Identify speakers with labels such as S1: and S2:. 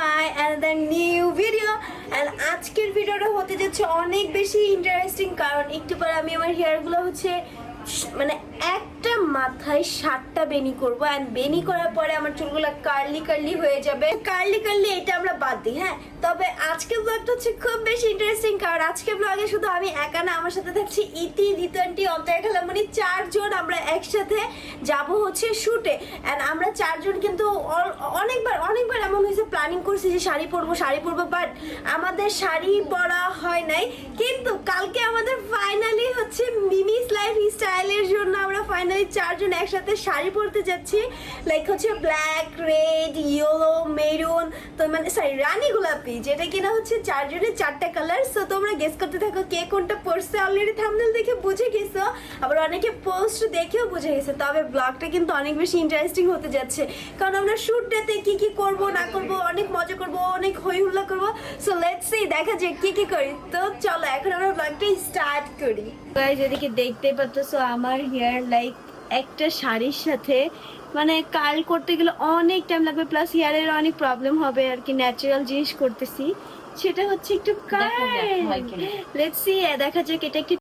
S1: my and the new and আজকের ভিডিওটা হতে যাচ্ছে অনেক বেশি ইন্টারেস্টিং কারণ একটু পরে আমি আমার হেয়ারগুলো হচ্ছে মানে একটা মাথায় সাতটা বেনি করব অ্যান্ড বেনি করার পরে আমার চুলগুলো কার্লি কার্লি হয়ে যাবে। কার্লি কার্লি এটা আমরা বাদ দিই হ্যাঁ? তবে আজকের ব্লগটা হচ্ছে খুব বেশি ইন্টারেস্টিং কারণ আজকে ব্লগে শুধু আমি একা না, আমার সাথে থাকছি ইতি রিতান্টি অন্তরা খেলামণি চারজন আমরা একসাথে যাব হচ্ছে শুটে অ্যান্ড আমরা চারজন কিন্তু অনেকবার অনেকবার এমন হয়েছে প্ল্যানিং করছি যে শাড়ি পরবো শাড়ি পরবো বাট আমাদের শাড়ি পরা হয় নাই, কিন্তু কালকে আমাদের ফাইনালি হচ্ছে মিমিস লাইফ স্টাইলের জন্য আমরা ফাইনালি চারজন একসাথে শাড়ি পরতে যাচ্ছি লাইক হচ্ছে ব্ল্যাক রেড ইয়েলো মানে সরি রানী গোলাপি, যেটা কিনা হচ্ছে চারজনের চারটা কালার সো তোমরা গেস করতে থাকো কে কোনটা পরছে। অলরেডি থাম্বনেল দেখে বুঝে গেছো, আবার অনেকে পোস্ট দেখেও বুঝে গেছে, তবে ব্লগটা কিন্তু অনেক বেশি ইন্টারেস্টিং হতে যাচ্ছে। কারণ আমরা শুটটাতে কি কি করব, না করব, অনেক মজা করব, অনেক হই হুল্লা করব সো লেটস সি দেখা যাক কি কি করি। তো চলো, এখন আমরা ব্লগটা স্টার্ট করি। গাইস এদিকে দেখতে পাচ্ছো আমার হেয়ার লাইক একটা শাড়ির সাথে মানে কাল করতে গেলে অনেক টাইম লাগবে প্লাস হেয়ারের অনেক প্রবলেম হবে আর কি ন্যাচারাল জিনিস করতেছি। সেটা হচ্ছে একটু কাল লেটস সি দেখা যাক এটা একটু